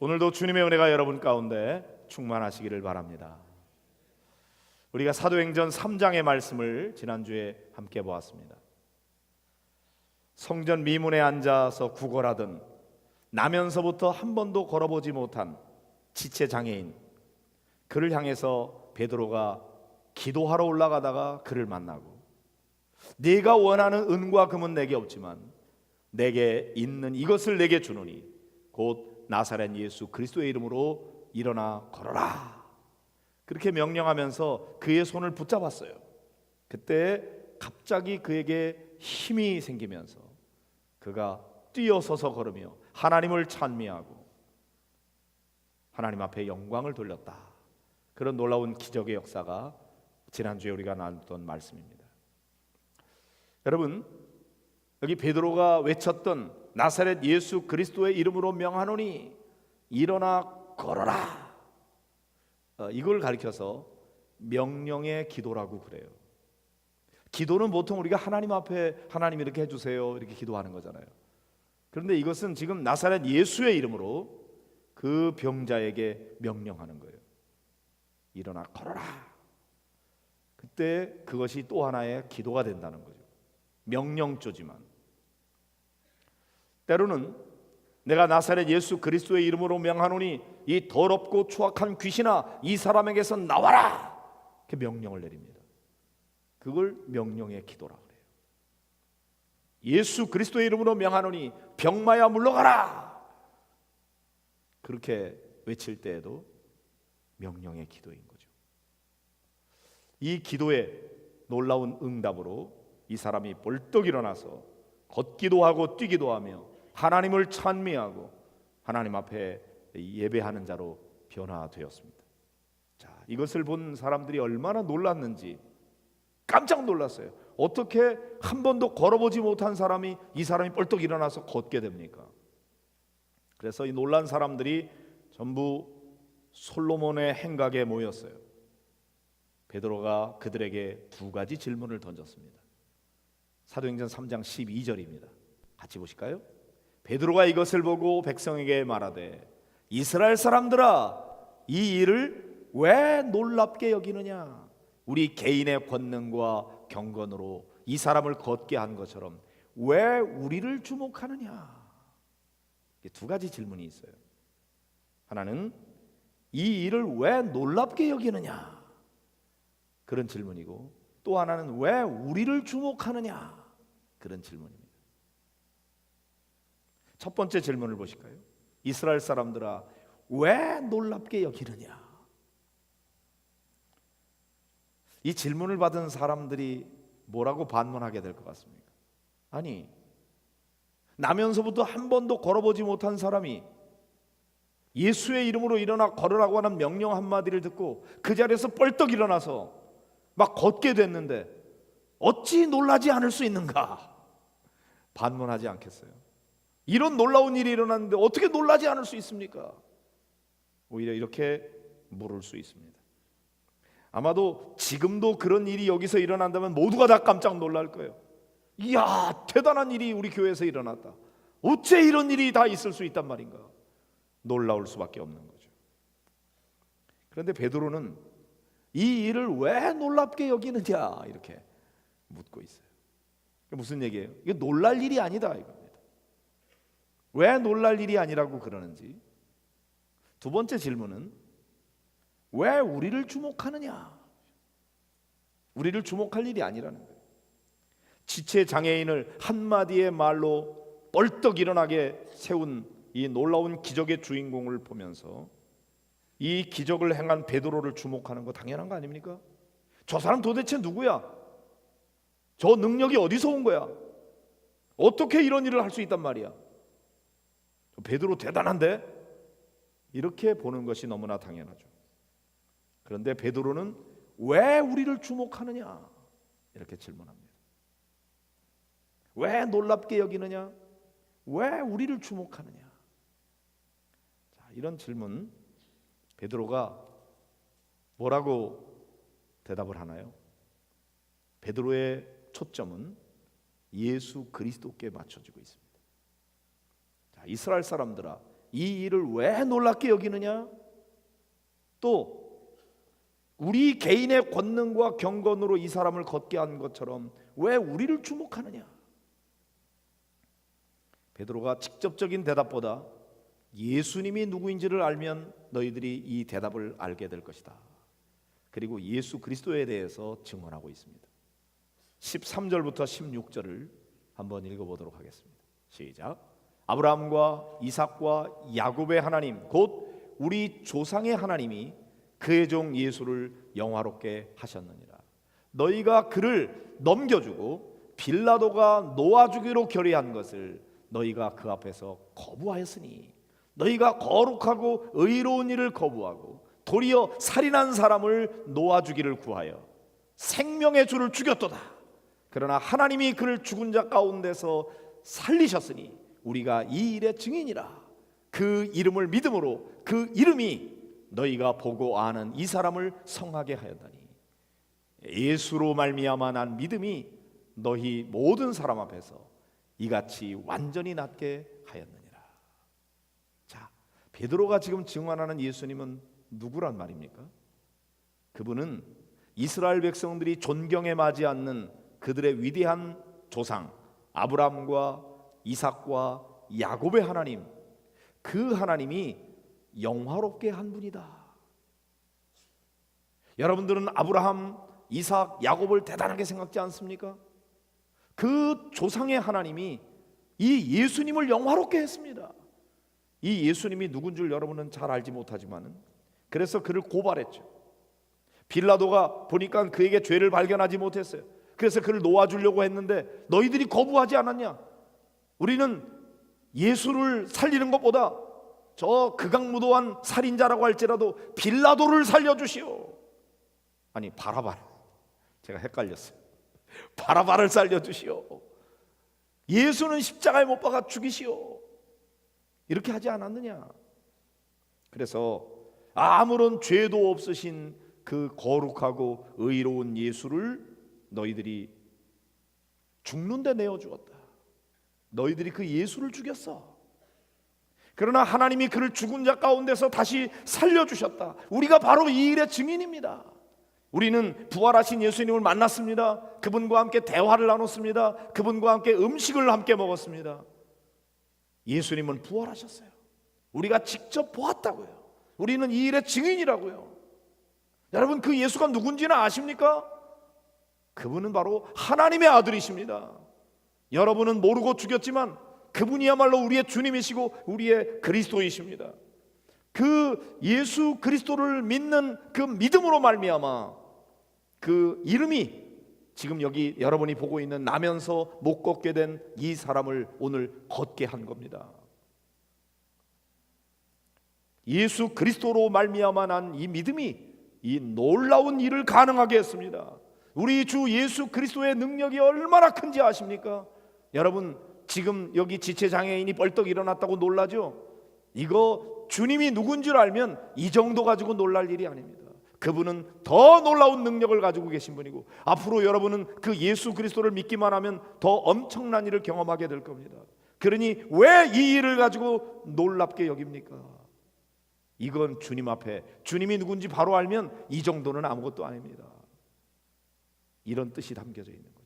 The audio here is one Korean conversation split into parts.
오늘도 주님의 은혜가 여러분 가운데 충만하시기를 바랍니다. 우리가 사도행전 3장의 말씀을 지난주에 함께 보았습니다. 성전 미문에 앉아서 구걸하던 나면서부터 한 번도 걸어보지 못한 지체 장애인 그를 향해서 베드로가 기도하러 올라가다가 그를 만나고 네가 원하는 은과 금은 내게 없지만 내게 있는 이것을 내게 주노니 곧 나사렛 예수 그리스도의 이름으로 일어나 걸어라 그렇게 명령하면서 그의 손을 붙잡았어요. 그때 갑자기 그에게 힘이 생기면서 그가 뛰어서서 걸으며 하나님을 찬미하고 하나님 앞에 영광을 돌렸다. 그런 놀라운 기적의 역사가 지난주에 우리가 나눴던 말씀입니다. 여러분, 여기 베드로가 외쳤던 나사렛 예수 그리스도의 이름으로 명하노니 일어나 걸어라. 어, 이걸 가리켜서 명령의 기도라고 그래요. 기도는 보통 우리가 하나님 앞에 하나님 이렇게 해주세요 이렇게 기도하는 거잖아요. 그런데 이것은 지금 나사렛 예수의 이름으로 그 병자에게 명령하는 거예요. 일어나 걸어라. 그때 그것이 또 하나의 기도가 된다는 거죠. 명령조지만 때로는 내가 나사렛 예수 그리스도의 이름으로 명하노니 이 더럽고 추악한 귀신아 이 사람에게서 나와라. 이렇게 명령을 내립니다. 그걸 명령의 기도라 그래요. 예수 그리스도의 이름으로 명하노니 병마야 물러가라. 그렇게 외칠 때에도 명령의 기도인 거죠. 이 기도의 놀라운 응답으로 이 사람이 벌떡 일어나서 걷기도 하고 뛰기도 하며 하나님을 찬미하고 하나님 앞에 예배하는 자로 변화되었습니다. 자, 이것을 본 사람들이 얼마나 놀랐는지 깜짝 놀랐어요. 어떻게 한 번도 걸어보지 못한 사람이 이 사람이 벌떡 일어나서 걷게 됩니까? 그래서 이 놀란 사람들이 전부 솔로몬의 행각에 모였어요. 베드로가 그들에게 두 가지 질문을 던졌습니다. 사도행전 3장 12절입니다. 같이 보실까요? 베드로가 이것을 보고 백성에게 말하되 이스라엘 사람들아 이 일을 왜 놀랍게 여기느냐? 우리 개인의 권능과 경건으로 이 사람을 걷게 한 것처럼 왜 우리를 주목하느냐? 두 가지 질문이 있어요. 하나는 이 일을 왜 놀랍게 여기느냐? 그런 질문이고 또 하나는 왜 우리를 주목하느냐? 그런 질문입니다 첫 번째 질문을 보실까요? 이스라엘 사람들아 왜 놀랍게 여기느냐? 이 질문을 받은 사람들이 뭐라고 반문하게 될 것 같습니까? 아니 나면서부터 한 번도 걸어보지 못한 사람이 예수의 이름으로 일어나 걸으라고 하는 명령 한마디를 듣고 그 자리에서 뻘떡 일어나서 막 걷게 됐는데 어찌 놀라지 않을 수 있는가? 반문하지 않겠어요? 이런 놀라운 일이 일어났는데 어떻게 놀라지 않을 수 있습니까? 오히려 이렇게 물을 수 있습니다. 아마도 지금도 그런 일이 여기서 일어난다면 모두가 다 깜짝 놀랄 거예요. 이야, 대단한 일이 우리 교회에서 일어났다. 어째 이런 일이 다 있을 수 있단 말인가? 놀라울 수밖에 없는 거죠. 그런데 베드로는 이 일을 왜 놀랍게 여기느냐 이렇게 묻고 있어요. 무슨 얘기예요? 이게 놀랄 일이 아니다 이겁니다. 왜 놀랄 일이 아니라고 그러는지. 두 번째 질문은 왜 우리를 주목하느냐? 우리를 주목할 일이 아니라는 거예요. 지체 장애인을 한마디의 말로 벌떡 일어나게 세운 이 놀라운 기적의 주인공을 보면서 이 기적을 행한 베드로를 주목하는 거 당연한 거 아닙니까? 저 사람 도대체 누구야? 저 능력이 어디서 온 거야? 어떻게 이런 일을 할 수 있단 말이야? 베드로 대단한데 이렇게 보는 것이 너무나 당연하죠. 그런데 베드로는 왜 우리를 주목하느냐 이렇게 질문합니다. 왜 놀랍게 여기느냐? 왜 우리를 주목하느냐? 자, 이런 질문 베드로가 뭐라고 대답을 하나요? 베드로의 초점은 예수 그리스도께 맞춰지고 있습니다. 자, 이스라엘 사람들아 이 일을 왜 놀랍게 여기느냐? 또 우리 개인의 권능과 경건으로 이 사람을 걷게 한 것처럼 왜 우리를 주목하느냐? 베드로가 직접적인 대답보다 예수님이 누구인지를 알면 너희들이 이 대답을 알게 될 것이다. 그리고 예수 그리스도에 대해서 증언하고 있습니다. 13절부터 16절을 한번 읽어보도록 하겠습니다. 시작. 아브라함과 이삭과 야곱의 하나님 곧 우리 조상의 하나님이 그의 종 예수를 영화롭게 하셨느니라. 너희가 그를 넘겨주고 빌라도가 놓아주기로 결의한 것을 너희가 그 앞에서 거부하였으니 너희가 거룩하고 의로운 일을 거부하고 도리어 살인한 사람을 놓아주기를 구하여 생명의 주를 죽였도다. 그러나 하나님이 그를 죽은 자 가운데서 살리셨으니 우리가 이 일의 증인이라. 그 이름을 믿음으로 그 이름이 너희가 보고 아는 이 사람을 성하게 하였다니. 예수로 말미암아 난 믿음이 너희 모든 사람 앞에서 이같이 완전히 낫게 하였느니라. 자, 베드로가 지금 증언하는 예수님은 누구란 말입니까? 그분은 이스라엘 백성들이 존경에 맞지 않는 그들의 위대한 조상 아브라함과 이삭과 야곱의 하나님 그 하나님이 영화롭게 한 분이다. 여러분들은 아브라함, 이삭, 야곱을 대단하게 생각지 않습니까? 그 조상의 하나님이 이 예수님을 영화롭게 했습니다. 이 예수님이 누군 줄 여러분은 잘 알지 못하지만은 그래서 그를 고발했죠. 빌라도가 보니까 그에게 죄를 발견하지 못했어요. 그래서 그를 놓아주려고 했는데 너희들이 거부하지 않았냐? 우리는 예수를 살리는 것보다 저 극악무도한 살인자라고 할지라도 빌라도를 살려주시오. 아니 바라바 제가 헷갈렸어요. 바라바를 살려주시오. 예수는 십자가에 못 박아 죽이시오. 이렇게 하지 않았느냐? 그래서 아무런 죄도 없으신 그 거룩하고 의로운 예수를 너희들이 죽는데 내어 주었다. 너희들이 그 예수를 죽였어. 그러나 하나님이 그를 죽은 자 가운데서 다시 살려 주셨다. 우리가 바로 이 일의 증인입니다. 우리는 부활하신 예수님을 만났습니다. 그분과 함께 대화를 나눴습니다. 그분과 함께 음식을 함께 먹었습니다. 예수님은 부활하셨어요. 우리가 직접 보았다고요. 우리는 이 일의 증인이라고요. 여러분 그 예수가 누군지는 아십니까? 그분은 바로 하나님의 아들이십니다. 여러분은 모르고 죽였지만 그분이야말로 우리의 주님이시고 우리의 그리스도이십니다. 그 예수 그리스도를 믿는 그 믿음으로 말미암아 그 이름이 지금 여기 여러분이 보고 있는 나면서 못 걷게 된 이 사람을 오늘 걷게 한 겁니다. 예수 그리스도로 말미암아 난 이 믿음이 이 놀라운 일을 가능하게 했습니다. 우리 주 예수 그리스도의 능력이 얼마나 큰지 아십니까? 여러분 지금 여기 지체 장애인이 벌떡 일어났다고 놀라죠? 이거 주님이 누군 줄 알면 이 정도 가지고 놀랄 일이 아닙니다. 그분은 더 놀라운 능력을 가지고 계신 분이고 앞으로 여러분은 그 예수 그리스도를 믿기만 하면 더 엄청난 일을 경험하게 될 겁니다. 그러니 왜 이 일을 가지고 놀랍게 여깁니까? 이건 주님 앞에 주님이 누군지 바로 알면 이 정도는 아무것도 아닙니다. 이런 뜻이 담겨져 있는.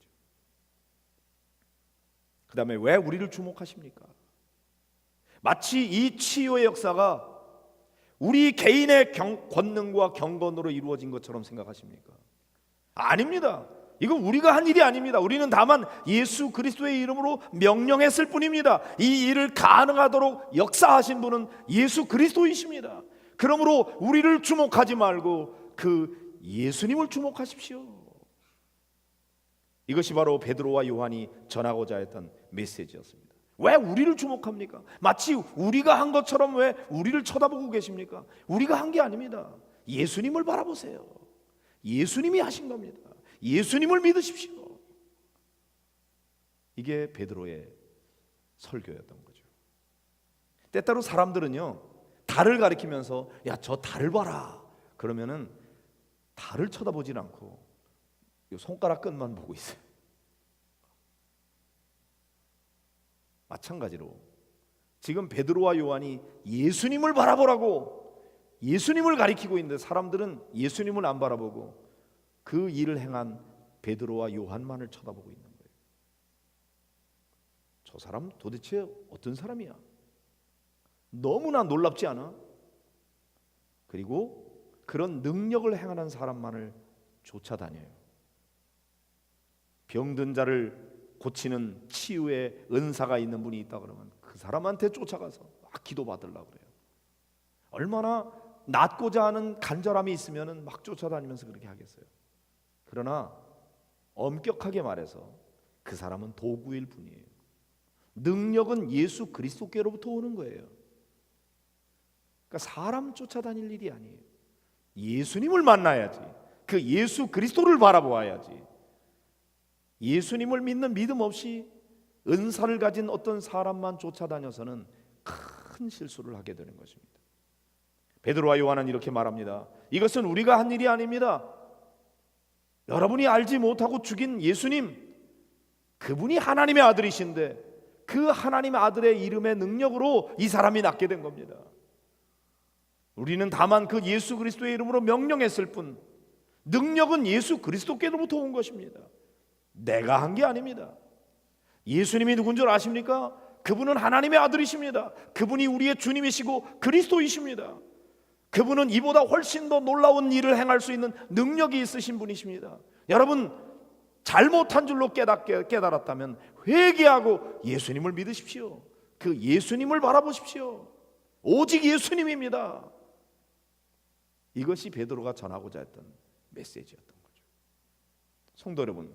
그 다음에 왜 우리를 주목하십니까? 마치 이 치유의 역사가 우리 개인의 경, 권능과 경건으로 이루어진 것처럼 생각하십니까? 아닙니다. 이건 우리가 한 일이 아닙니다. 우리는 다만 예수 그리스도의 이름으로 명령했을 뿐입니다. 이 일을 가능하도록 역사하신 분은 예수 그리스도이십니다. 그러므로 우리를 주목하지 말고 그 예수님을 주목하십시오. 이것이 바로 베드로와 요한이 전하고자 했던 메시지였습니다. 왜 우리를 주목합니까? 마치 우리가 한 것처럼 왜 우리를 쳐다보고 계십니까? 우리가 한 게 아닙니다. 예수님을 바라보세요. 예수님이 하신 겁니다. 예수님을 믿으십시오. 이게 베드로의 설교였던 거죠. 때때로 사람들은요 달을 가리키면서 야 저 달을 봐라 그러면은 달을 쳐다보질 않고 손가락 끝만 보고 있어요. 마찬가지로 지금 베드로와 요한이 예수님을 바라보라고 예수님을 가리키고 있는데 사람들은 예수님을 안 바라보고 그 일을 행한 베드로와 요한만을 쳐다보고 있는 거예요. 저 사람 도대체 어떤 사람이야? 너무나 놀랍지 않아? 그리고 그런 능력을 행하는 사람만을 쫓아다녀요. 병든 자를 고치는 치유의 은사가 있는 분이 있다 그러면 그 사람한테 쫓아가서 막 기도 받으려고 그래요. 얼마나 낫고자 하는 간절함이 있으면은 막 쫓아다니면서 그렇게 하겠어요. 그러나 엄격하게 말해서 그 사람은 도구일 뿐이에요. 능력은 예수 그리스도께로부터 오는 거예요. 그러니까 사람 쫓아다닐 일이 아니에요. 예수님을 만나야지. 그 예수 그리스도를 바라보아야지. 예수님을 믿는 믿음 없이 은사를 가진 어떤 사람만 쫓아다녀서는 큰 실수를 하게 되는 것입니다. 베드로와 요한은 이렇게 말합니다. 이것은 우리가 한 일이 아닙니다. 여러분이 알지 못하고 죽인 예수님 그분이 하나님의 아들이신데 그 하나님의 아들의 이름의 능력으로 이 사람이 낫게 된 겁니다. 우리는 다만 그 예수 그리스도의 이름으로 명령했을 뿐 능력은 예수 그리스도께로부터 온 것입니다. 내가 한 게 아닙니다. 예수님이 누군 줄 아십니까? 그분은 하나님의 아들이십니다. 그분이 우리의 주님이시고 그리스도이십니다. 그분은 이보다 훨씬 더 놀라운 일을 행할 수 있는 능력이 있으신 분이십니다. 여러분 잘못한 줄로 깨닫게 깨달았다면 회개하고 예수님을 믿으십시오. 그 예수님을 바라보십시오. 오직 예수님입니다. 이것이 베드로가 전하고자 했던 메시지였던 거죠. 성도 여러분,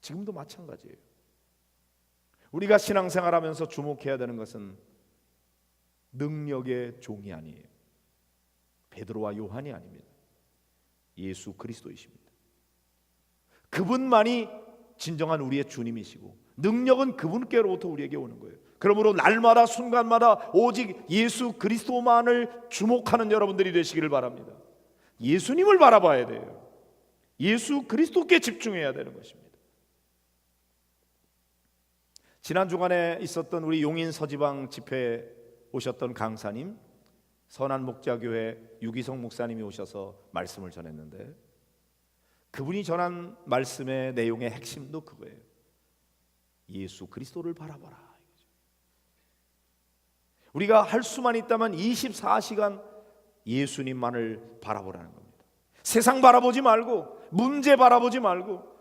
지금도 마찬가지예요. 우리가 신앙생활하면서 주목해야 되는 것은 능력의 종이 아니에요. 베드로와 요한이 아닙니다. 예수 그리스도이십니다. 그분만이 진정한 우리의 주님이시고 능력은 그분께로부터 우리에게 오는 거예요. 그러므로 날마다 순간마다 오직 예수 그리스도만을 주목하는 여러분들이 되시기를 바랍니다. 예수님을 바라봐야 돼요. 예수 그리스도께 집중해야 되는 것입니다. 지난 주간에 있었던 우리 용인 서지방 집회에 오셨던 강사님, 선한 목자교회 유기성 목사님이 오셔서 말씀을 전했는데 그분이 전한 말씀의 내용의 핵심도 그거예요. 예수 그리스도를 바라봐라. 우리가 할 수만 있다면 24시간 예수님만을 바라보라는 겁니다. 세상 바라보지 말고 문제 바라보지 말고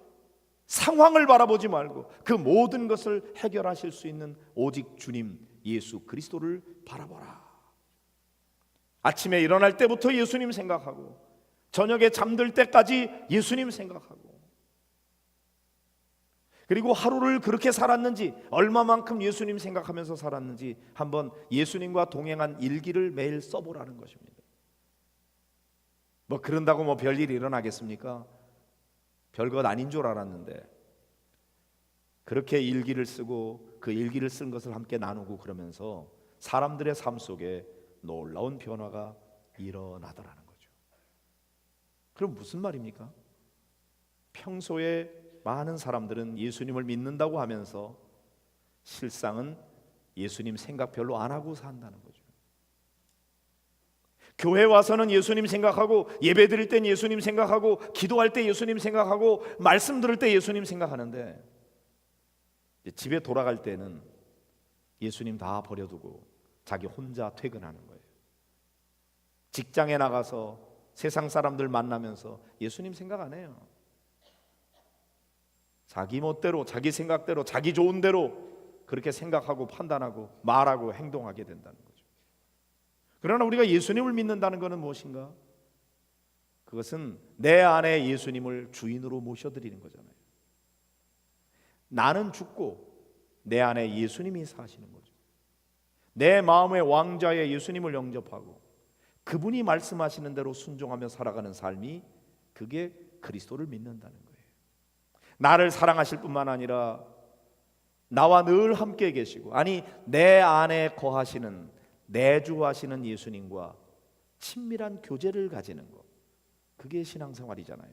상황을 바라보지 말고 그 모든 것을 해결하실 수 있는 오직 주님 예수 그리스도를 바라보라. 아침에 일어날 때부터 예수님 생각하고 저녁에 잠들 때까지 예수님 생각하고 그리고 하루를 그렇게 살았는지 얼마만큼 예수님 생각하면서 살았는지 한번 예수님과 동행한 일기를 매일 써보라는 것입니다. 뭐 그런다고 뭐 별일이 일어나겠습니까? 별것 아닌 줄 알았는데 그렇게 일기를 쓰고 그 일기를 쓴 것을 함께 나누고 그러면서 사람들의 삶 속에 놀라운 변화가 일어나더라는 거죠. 그럼 무슨 말입니까? 평소에 많은 사람들은 예수님을 믿는다고 하면서 실상은 예수님 생각 별로 안 하고 산다는 거죠. 교회 와서는 예수님 생각하고 예배 드릴 땐 예수님 생각하고 기도할 때 예수님 생각하고 말씀 들을 때 예수님 생각하는데 집에 돌아갈 때는 예수님 다 버려두고 자기 혼자 퇴근하는 거예요. 직장에 나가서 세상 사람들 만나면서 예수님 생각 안 해요. 자기 멋대로, 자기 생각대로, 자기 좋은 대로 그렇게 생각하고 판단하고 말하고 행동하게 된다는 거죠. 그러나 우리가 예수님을 믿는다는 것은 무엇인가? 그것은 내 안에 예수님을 주인으로 모셔드리는 거잖아요. 나는 죽고 내 안에 예수님이 사시는 거죠. 내 마음의 왕자의 예수님을 영접하고 그분이 말씀하시는 대로 순종하며 살아가는 삶이 그게 그리스도를 믿는다는 거예요. 나를 사랑하실 뿐만 아니라 나와 늘 함께 계시고 아니 내 안에 거하시는 내주하시는 예수님과 친밀한 교제를 가지는 것. 그게 신앙생활이잖아요.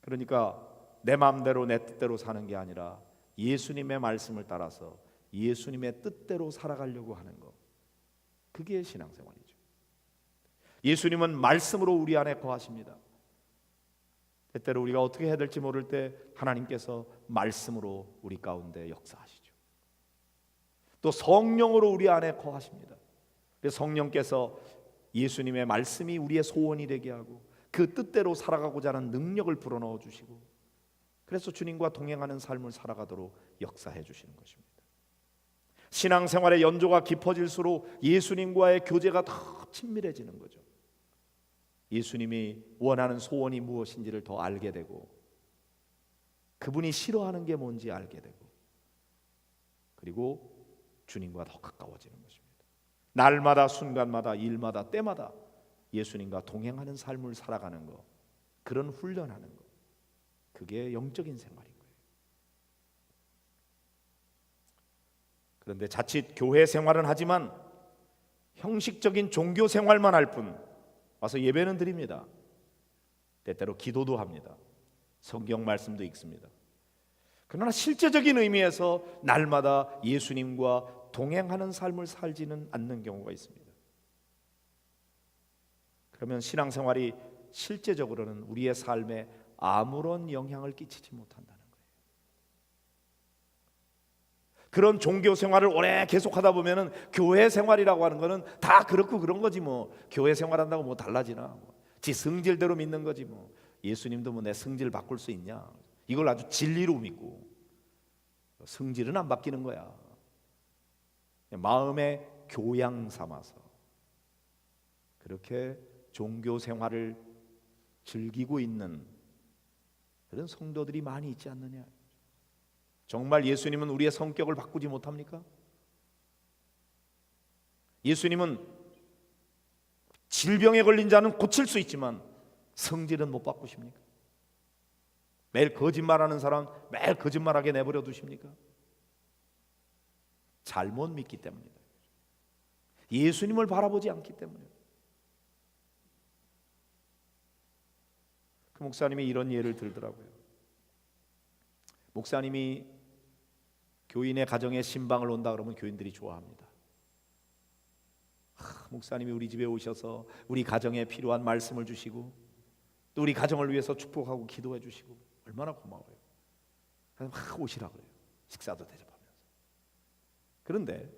그러니까 내 마음대로 내 뜻대로 사는 게 아니라 예수님의 말씀을 따라서 예수님의 뜻대로 살아가려고 하는 것. 그게 신앙생활이죠. 예수님은 말씀으로 우리 안에 거하십니다. 때때로 우리가 어떻게 해야 될지 모를 때 하나님께서 말씀으로 우리 가운데 역사하시죠. 또 성령으로 우리 안에 거하십니다. 그래서 성령께서 예수님의 말씀이 우리의 소원이 되게 하고 그 뜻대로 살아가고자 하는 능력을 불어넣어 주시고 그래서 주님과 동행하는 삶을 살아가도록 역사해 주시는 것입니다. 신앙생활의 연조가 깊어질수록 예수님과의 교제가 더 친밀해지는 거죠. 예수님이 원하는 소원이 무엇인지를 더 알게 되고 그분이 싫어하는 게 뭔지 알게 되고 그리고 주님과 더 가까워지는 것입니다. 날마다 순간마다 일마다 때마다 예수님과 동행하는 삶을 살아가는 것 그런 훈련하는 것 그게 영적인 생활인 거예요. 그런데 자칫 교회 생활은 하지만 형식적인 종교 생활만 할 뿐 와서 예배는 드립니다. 때때로 기도도 합니다. 성경 말씀도 읽습니다. 그러나 실제적인 의미에서 날마다 예수님과 동행하는 삶을 살지는 않는 경우가 있습니다. 그러면 신앙생활이 실제적으로는 우리의 삶에 아무런 영향을 끼치지 못한다는 거예요. 그런 종교 생활을 오래 계속하다 보면은 교회 생활이라고 하는 거는 다 그렇고 그런 거지 뭐 교회 생활한다고 뭐 달라지나 뭐. 지 성질대로 믿는 거지 뭐 예수님도 뭐 내 성질 바꿀 수 있냐 이걸 아주 진리로 믿고 성질은 안 바뀌는 거야 마음의 교양 삼아서 그렇게 종교 생활을 즐기고 있는 그런 성도들이 많이 있지 않느냐 정말 예수님은 우리의 성격을 바꾸지 못합니까? 예수님은 질병에 걸린 자는 고칠 수 있지만 성질은 못 바꾸십니까? 매일 거짓말하는 사람 매일 거짓말하게 내버려 두십니까? 잘못 믿기 때문이다. 예수님을 바라보지 않기 때문에. 그 목사님이 이런 예를 들더라고요. 목사님이 교인의 가정에 신방을 온다 그러면 교인들이 좋아합니다. 하, 목사님이 우리 집에 오셔서 우리 가정에 필요한 말씀을 주시고 또 우리 가정을 위해서 축복하고 기도해 주시고 얼마나 고마워요. 그래서 막 오시라 그래요. 식사도 대접하면서. 그런데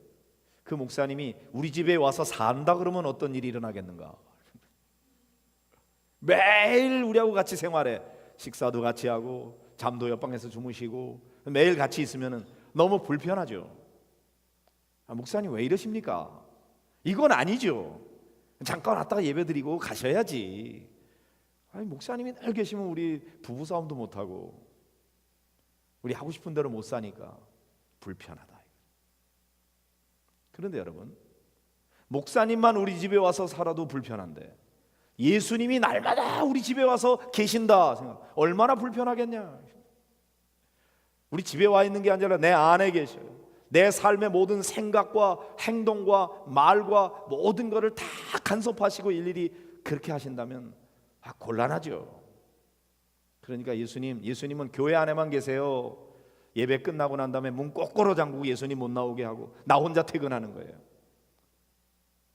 그 목사님이 우리 집에 와서 산다 그러면 어떤 일이 일어나겠는가? 매일 우리하고 같이 생활해. 식사도 같이 하고 잠도 옆방에서 주무시고 매일 같이 있으면은 너무 불편하죠. 아, 목사님 왜 이러십니까? 이건 아니죠. 잠깐 왔다가 예배드리고 가셔야지. 아니 목사님이 늘 계시면 우리 부부 싸움도 못 하고 우리 하고 싶은 대로 못 사니까 불편하다. 그런데 여러분 목사님만 우리 집에 와서 살아도 불편한데 예수님이 날마다 우리 집에 와서 계신다 생각 얼마나 불편하겠냐. 우리 집에 와 있는 게 아니라 내 안에 계셔요. 내 삶의 모든 생각과 행동과 말과 모든 것을 다 간섭하시고 일일이 그렇게 하신다면 아, 곤란하죠. 그러니까 예수님, 예수님은 교회 안에만 계세요. 예배 끝나고 난 다음에 문 거꾸로 잠그고 예수님 못 나오게 하고 나 혼자 퇴근하는 거예요.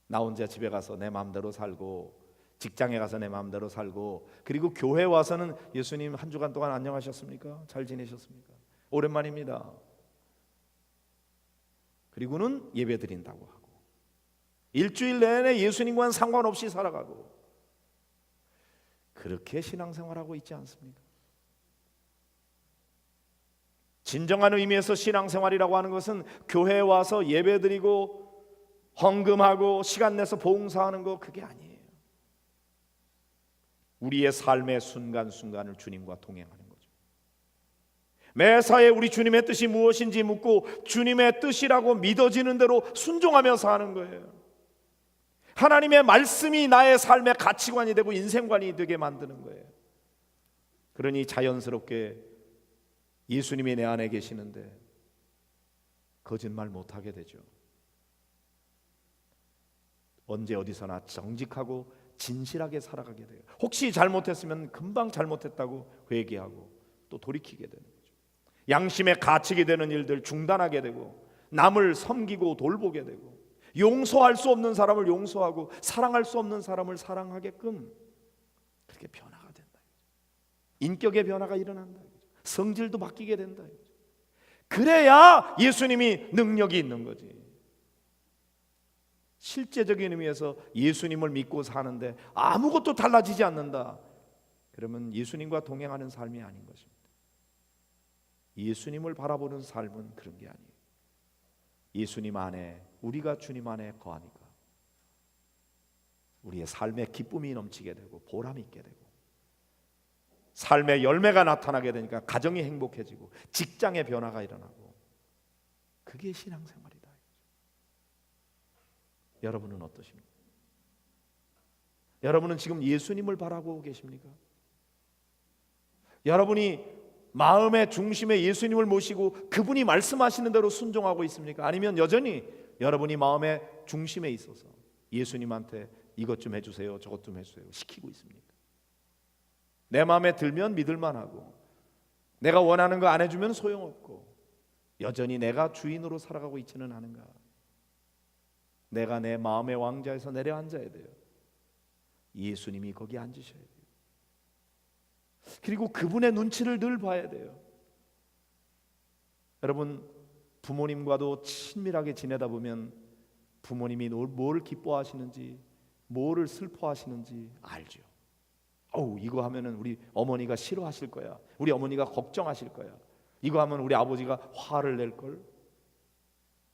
나 혼자 집에 가서 내 마음대로 살고 직장에 가서 내 마음대로 살고 그리고 교회 와서는 예수님 한 주간 동안 안녕하셨습니까? 잘 지내셨습니까? 오랜만입니다. 그리고는 예배 드린다고 하고 일주일 내내 예수님과는 상관없이 살아가고 그렇게 신앙생활하고 있지 않습니까? 진정한 의미에서 신앙생활이라고 하는 것은 교회에 와서 예배드리고 헌금하고 시간 내서 봉사하는 거 그게 아니에요. 우리의 삶의 순간순간을 주님과 동행하는 거죠. 매사에 우리 주님의 뜻이 무엇인지 묻고 주님의 뜻이라고 믿어지는 대로 순종하며 사는 거예요. 하나님의 말씀이 나의 삶의 가치관이 되고 인생관이 되게 만드는 거예요. 그러니 자연스럽게 예수님이 내 안에 계시는데 거짓말 못 하게 되죠. 언제 어디서나 정직하고 진실하게 살아가게 돼요. 혹시 잘못했으면 금방 잘못했다고 회개하고 또 돌이키게 되는 거죠. 양심에 가책이 되는 일들 중단하게 되고 남을 섬기고 돌보게 되고 용서할 수 없는 사람을 용서하고 사랑할 수 없는 사람을 사랑하게끔 그렇게 변화가 된다. 인격의 변화가 일어난다. 성질도 바뀌게 된다. 그래야 예수님이 능력이 있는 거지. 실제적인 의미에서 예수님을 믿고 사는데 아무것도 달라지지 않는다. 그러면 예수님과 동행하는 삶이 아닌 것입니다. 예수님을 바라보는 삶은 그런 게 아니에요. 예수님 안에 우리가 주님 안에 거하니까 우리의 삶에 기쁨이 넘치게 되고 보람 있게 되고 삶의 열매가 나타나게 되니까 가정이 행복해지고 직장의 변화가 일어나고 그게 신앙생활이다. 여러분은 어떠십니까? 여러분은 지금 예수님을 바라보고 계십니까? 여러분이 마음의 중심에 예수님을 모시고 그분이 말씀하시는 대로 순종하고 있습니까? 아니면 여전히 여러분이 마음의 중심에 있어서 예수님한테 이것 좀 해주세요, 저것 좀 해주세요 시키고 있습니까? 내 마음에 들면 믿을만 하고 내가 원하는 거 안 해주면 소용없고 여전히 내가 주인으로 살아가고 있지는 않은가? 내가 내 마음의 왕자에서 내려앉아야 돼요. 예수님이 거기 앉으셔야 돼요. 그리고 그분의 눈치를 늘 봐야 돼요. 여러분 부모님과도 친밀하게 지내다 보면 부모님이 뭘 기뻐하시는지 뭐를 슬퍼하시는지 알죠. 어우 이거 하면은 우리 어머니가 싫어하실 거야. 우리 어머니가 걱정하실 거야. 이거 하면 우리 아버지가 화를 낼 걸.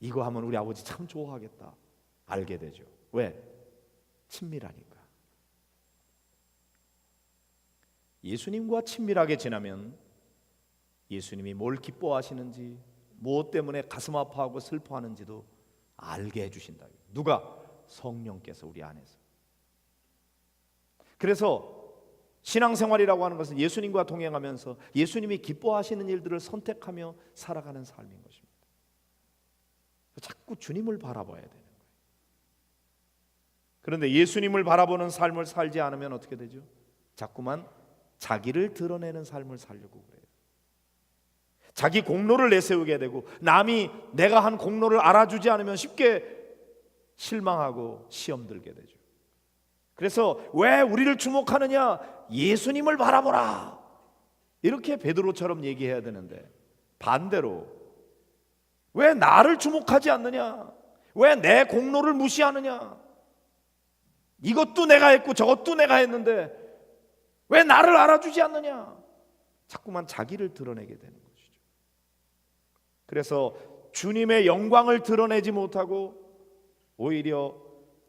이거 하면 우리 아버지 참 좋아하겠다. 알게 되죠. 왜? 친밀하니까. 예수님과 친밀하게 지나면 예수님이 뭘 기뻐하시는지 무엇 때문에 가슴 아파하고 슬퍼하는지도 알게 해주신다. 누가? 성령께서 우리 안에서. 그래서 신앙생활이라고 하는 것은 예수님과 동행하면서 예수님이 기뻐하시는 일들을 선택하며 살아가는 삶인 것입니다. 자꾸 주님을 바라봐야 되는 거예요. 그런데 예수님을 바라보는 삶을 살지 않으면 어떻게 되죠? 자꾸만 자기를 드러내는 삶을 살려고 그래요. 자기 공로를 내세우게 되고 남이 내가 한 공로를 알아주지 않으면 쉽게 실망하고 시험 들게 되죠. 그래서 왜 우리를 주목하느냐? 예수님을 바라보라. 이렇게 베드로처럼 얘기해야 되는데 반대로 왜 나를 주목하지 않느냐? 왜 내 공로를 무시하느냐? 이것도 내가 했고 저것도 내가 했는데 왜 나를 알아주지 않느냐? 자꾸만 자기를 드러내게 되는 것이죠. 그래서 주님의 영광을 드러내지 못하고 오히려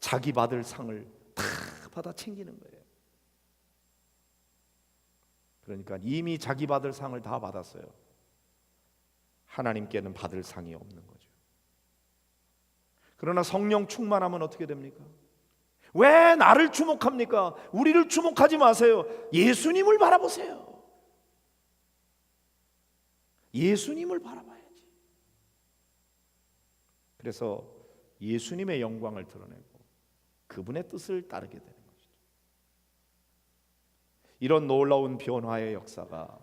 자기 받을 상을 다 받아 챙기는 거예요. 그러니까 이미 자기 받을 상을 다 받았어요. 하나님께는 받을 상이 없는 거죠. 그러나 성령 충만하면 어떻게 됩니까? 왜 나를 주목합니까? 우리를 주목하지 마세요. 예수님을 바라보세요. 예수님을 바라봐야지. 그래서 예수님의 영광을 드러내고 그분의 뜻을 따르게 되는 것이죠. 이런 놀라운 변화의 역사가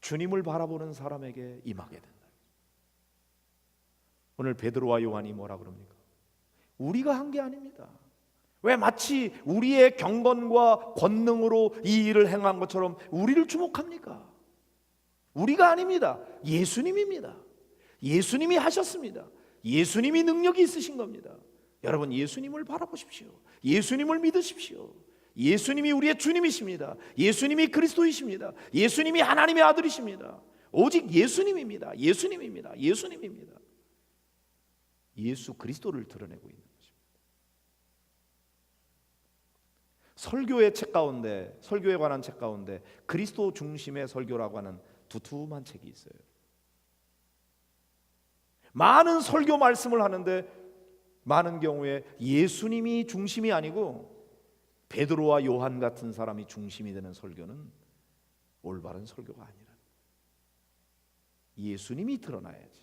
주님을 바라보는 사람에게 임하게 된다. 오늘 베드로와 요한이 뭐라 그럽니까? 우리가 한 게 아닙니다. 왜 마치 우리의 경건과 권능으로 이 일을 행한 것처럼 우리를 주목합니까? 우리가 아닙니다. 예수님입니다. 예수님이 하셨습니다. 예수님이 능력이 있으신 겁니다. 여러분 예수님을 바라보십시오. 예수님을 믿으십시오. 예수님이 우리의 주님이십니다. 예수님이 그리스도이십니다. 예수님이 하나님의 아들이십니다. 오직 예수님입니다. 예수님입니다. 예수님입니다. 예수 그리스도를 드러내고 있는 설교의 책 가운데 설교에 관한 책 가운데 그리스도 중심의 설교라고 하는 두툼한 책이 있어요. 많은 설교 말씀을 하는데 많은 경우에 예수님이 중심이 아니고 베드로와 요한 같은 사람이 중심이 되는 설교는 올바른 설교가 아니라 예수님이 드러나야지.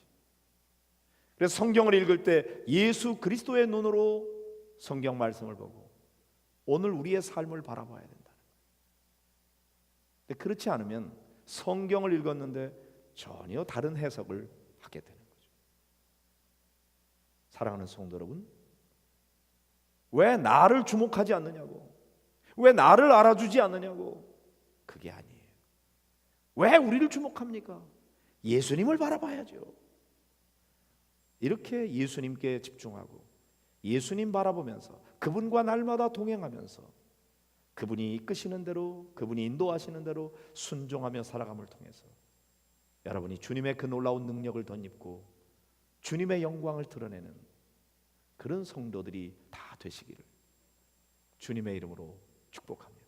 그래서 성경을 읽을 때 예수 그리스도의 눈으로 성경 말씀을 보고 오늘 우리의 삶을 바라봐야 된다. 근데 그렇지 않으면 성경을 읽었는데 전혀 다른 해석을 하게 되는 거죠. 사랑하는 성도 여러분, 왜 나를 주목하지 않느냐고, 왜 나를 알아주지 않느냐고, 그게 아니에요. 왜 우리를 주목합니까? 예수님을 바라봐야죠. 이렇게 예수님께 집중하고 예수님 바라보면서 그분과 날마다 동행하면서 그분이 이끄시는 대로 그분이 인도하시는 대로 순종하며 살아감을 통해서 여러분이 주님의 그 놀라운 능력을 덧입고 주님의 영광을 드러내는 그런 성도들이 다 되시기를 주님의 이름으로 축복합니다.